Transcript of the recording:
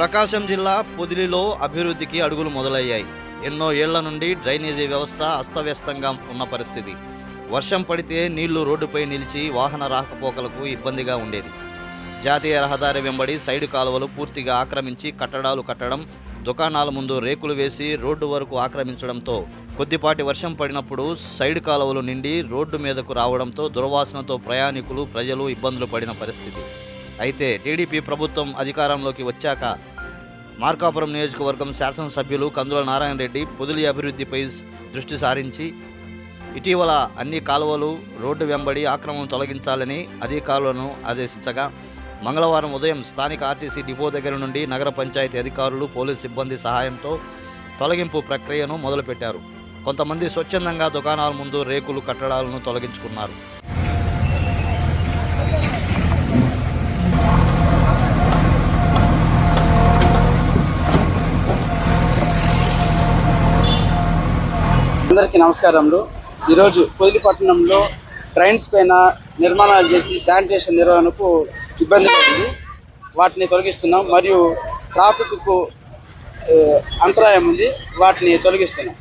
ప్రకాశం జిల్లా పొదిలిలో అభివృద్ధికి అడుగులు మొదలయ్యాయి. ఎన్నో ఏళ్ళ నుండి డ్రైనేజీ వ్యవస్థ అస్తవ్యస్తంగా ఉన్న పరిస్థితి. వర్షం పడితే నీళ్ళు రోడ్డుపై నిలిచి వాహన రాకపోకలకు ఇబ్బందిగా ఉండేది. జాతీయ రహదారి వెంబడి సైడు కాలువలు పూర్తిగా ఆక్రమించి కట్టడాలు కట్టడం దుకాణాల ముందు రేకులు వేసి రోడ్డు వరకు ఆక్రమించడంతో కొద్దిపాటి వర్షం పడినప్పుడు సైడు కాలువలు నిండి రోడ్డు మీదకు రావడంతో దుర్వాసనతో ప్రయాణికులు ప్రజలు ఇబ్బందులు పడిన పరిస్థితి. అయితే టీడీపీ ప్రభుత్వం అధికారంలోకి వచ్చాక మార్కాపురం నియోజకవర్గం శాసనసభ్యులు కందుల నారాయణ రెడ్డి పొదులి అభివృద్ధిపై దృష్టి సారించి ఇటీవల అన్ని కాలువలు రోడ్డు వెంబడి ఆక్రమం తొలగించాలని అధికారులను ఆదేశించగా మంగళవారం ఉదయం స్థానిక ఆర్టీసీ డిపో దగ్గర నుండి నగర పంచాయతీ అధికారులు పోలీస్ సిబ్బంది సహాయంతో తొలగింపు ప్రక్రియను మొదలుపెట్టారు. కొంతమంది స్వచ్ఛందంగా దుకాణాల ముందు రేకులు కట్టడాలను తొలగించుకున్నారు. అందరికీ నమస్కారములు. ఈరోజు పొదిలిపట్టణంలో ట్రైన్స్ పైన నిర్మాణాలు చేసి శానిటేషన్ నిర్వహణకు ఇబ్బందిగా ఉంది. వాటిని తొలగిస్తున్నాం. మరియు ట్రాఫిక్కు అంతరాయం ఉంది. వాటిని తొలగిస్తున్నాం.